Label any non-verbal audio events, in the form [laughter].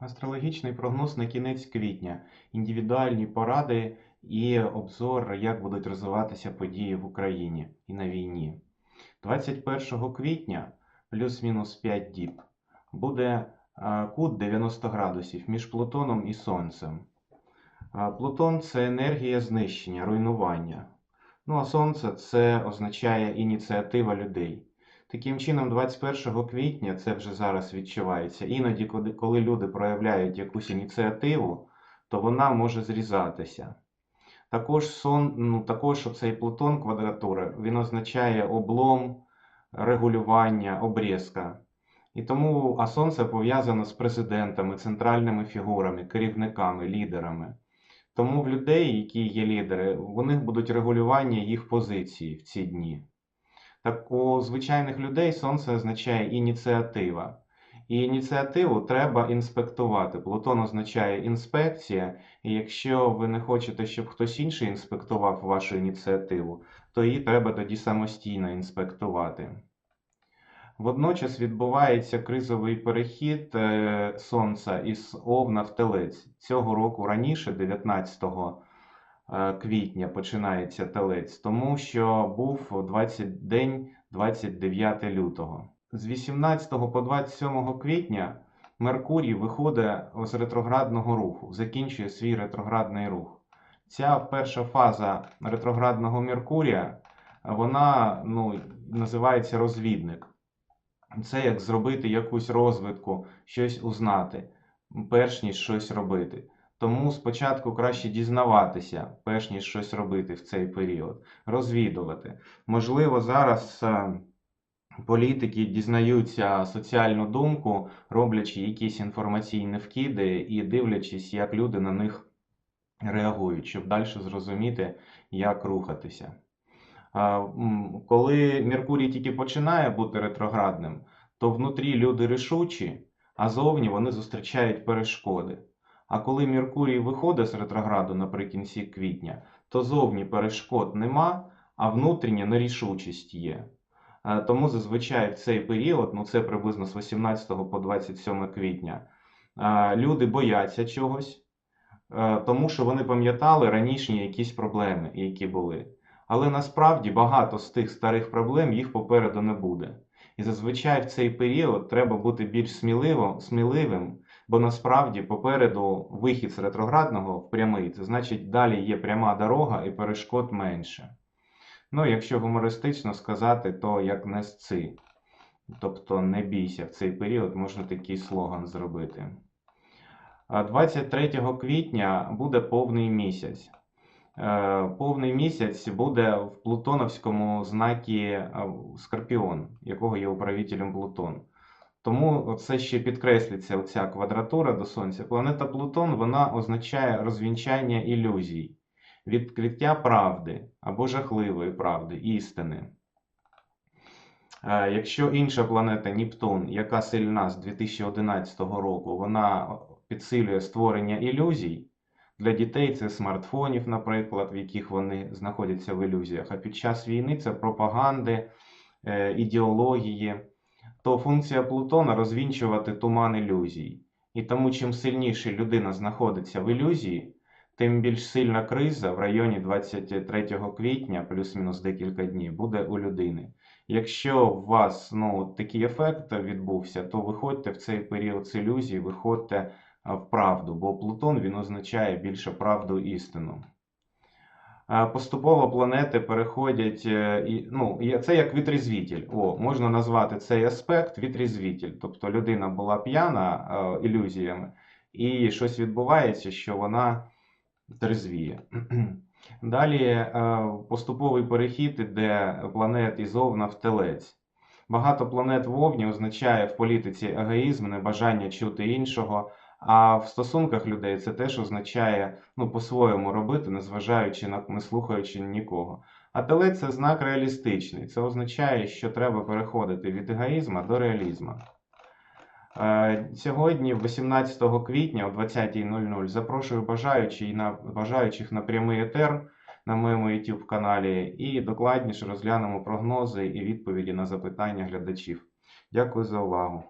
Астрологічний прогноз на кінець квітня, індивідуальні поради і обзор, як будуть розвиватися події в Україні і на війні. 21 квітня, плюс-мінус 5 діб, буде кут 90 градусів між Плутоном і Сонцем. Плутон це енергія знищення, руйнування. Ну а Сонце це означає ініціатива людей. Таким чином, 21 квітня, це вже зараз відчувається, іноді, коли- люди проявляють якусь ініціативу, то вона може зрізатися. Також, сон, ну, також оцей Плутон квадратура, він означає облом, регулювання, обрізка. І тому, а Сонце пов'язано з президентами, центральними фігурами, керівниками, лідерами. Тому в людей, які є лідери, у них будуть регулювання їх позиції в ці дні. Так у звичайних людей сонце означає ініціатива. І ініціативу треба інспектувати. Плутон означає інспекція, і якщо ви не хочете, щоб хтось інший інспектував вашу ініціативу, то її треба тоді самостійно інспектувати. Водночас відбувається кризовий перехід е, Сонця із Овна в Телець. Цього року раніше, 19 е, квітня, починається Телець, тому що був 20 день 29 лютого. З 18 по 27 квітня Меркурій виходить з ретроградного руху, закінчує свій ретроградний рух. Ця перша фаза ретроградного Меркурія, вона ну, називається розвідник. Це як зробити якусь розвитку, щось узнати, перш ніж щось робити. Тому спочатку краще дізнаватися, перш ніж щось робити в цей період, розвідувати. Можливо, зараз е, політики дізнаються соціальну думку, роблячи якісь інформаційні вкиди і дивлячись, як люди на них реагують, щоб далі зрозуміти, як рухатися. Коли Меркурій тільки починає бути ретроградним, то внутрі люди рішучі, а зовні вони зустрічають перешкоди. А коли Меркурій виходить з ретрограду наприкінці квітня, то зовні перешкод нема, а внутрішня нерішучість є. Е, Тому зазвичай в цей період, ну це приблизно з 18 по 27 квітня, е, люди бояться чогось, е, тому що вони пам'ятали ранішні якісь проблеми, які були. Але насправді багато з тих старих проблем їх попереду не буде. І зазвичай в цей період треба бути більш сміливо, сміливим, бо насправді попереду вихід з ретроградного в прямий, це значить далі є пряма дорога і перешкод менше. Ну, якщо гумористично сказати, то як не сци. Тобто не бійся в цей період, можна такий слоган зробити. 23 квітня буде повний місяць. Е, Повний місяць буде в Плутоновському знакі е, Скорпіон, якого є управителем Плутон. Тому це ще підкреслюється оця квадратура до Сонця. Планета Плутон вона означає розвінчання ілюзій, відкриття правди або жахливої правди, істини. Е, Якщо інша планета Нептун, яка сильна з 2011 року, вона підсилює створення ілюзій. Для дітей це смартфонів, наприклад, в яких вони знаходяться в ілюзіях. А під час війни це пропаганди, е, ідеології. То функція Плутона розвінчувати туман ілюзій. І тому, чим сильніше людина знаходиться в ілюзії, тим більш сильна криза в районі 23 квітня, плюс-мінус декілька днів, буде у людини. Якщо у вас ну, такий ефект відбувся, то виходьте в цей період з ілюзій, виходьте в правду, бо Плутон він означає більше правду істину. Поступово планети переходять, е, ну, це як вітрізвітель. О, можна назвати цей аспект вітрізвітель. Тобто людина була п'яна е, ілюзіями, і щось відбувається, що вона трезвіє. [clears throat] Далі е, поступовий перехід іде планет із Овна в Телець. Багато планет в Овні означає в політиці егоїзм, небажання чути іншого. А в стосунках людей це теж означає ну, по-своєму робити, незважаючи на не слухаючи нікого. А телець це знак реалістичний. Це означає, що треба переходити від егоїзму до реалізму. Е, Сьогодні, 18 квітня о 20.00, запрошую бажаючих на, бажаючих на прямий етер на моєму YouTube каналі і докладніше розглянемо прогнози і відповіді на запитання глядачів. Дякую за увагу.